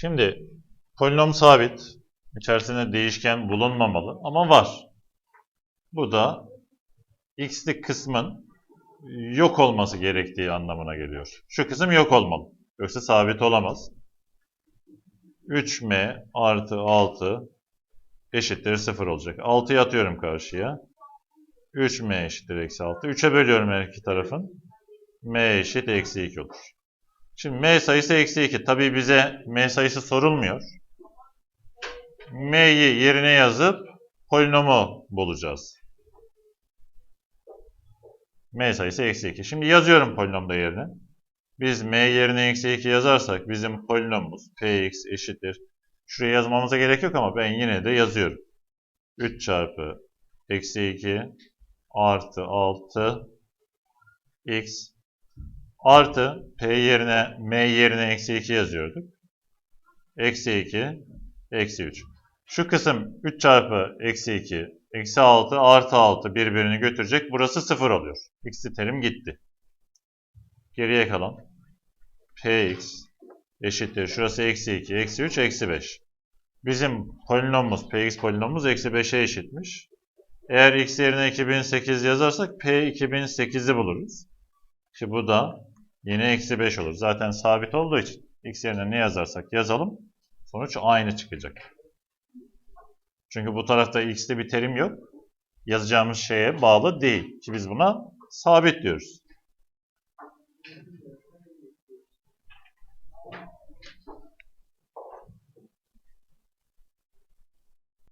Şimdi polinom sabit. İçerisinde değişken bulunmamalı ama var. Bu da x'lik kısmın yok olması gerektiği anlamına geliyor. Şu kısım yok olmalı. Yoksa sabit olamaz. 3m artı 6 eşittir 0 olacak. 6'yı atıyorum karşıya. 3m eşittir eksi 6. 3'e bölüyorum her iki tarafın. m eşit eksi 2 olur. Şimdi m sayısı eksi 2. Tabii bize m sayısı sorulmuyor. m'yi yerine yazıp polinomu bulacağız. m sayısı eksi 2. Şimdi yazıyorum polinomda yerine. Biz m yerine eksi 2 yazarsak bizim polinomumuz px eşittir. Şuraya yazmamıza gerek yok ama ben yine de yazıyorum. 3 çarpı eksi 2 artı 6 x artı p yerine m yerine eksi 2 yazıyorduk. Eksi 2 eksi 3. Şu kısım 3 çarpı eksi 2 eksi 6 artı 6 birbirini götürecek. Burası 0 oluyor. X'li terim gitti. Geriye kalan px eşittir. Şurası eksi 2, eksi 3, eksi 5. Bizim polinomumuz, px polinomumuz eksi 5'e eşitmiş. Eğer x yerine 2008 yazarsak p 2008'i buluruz. Ki bu da yine eksi 5 olur. Zaten sabit olduğu için x yerine ne yazarsak yazalım. Sonuç aynı çıkacak. Çünkü bu tarafta x'li bir terim yok. Yazacağımız şeye bağlı değil. Ki biz buna sabit diyoruz.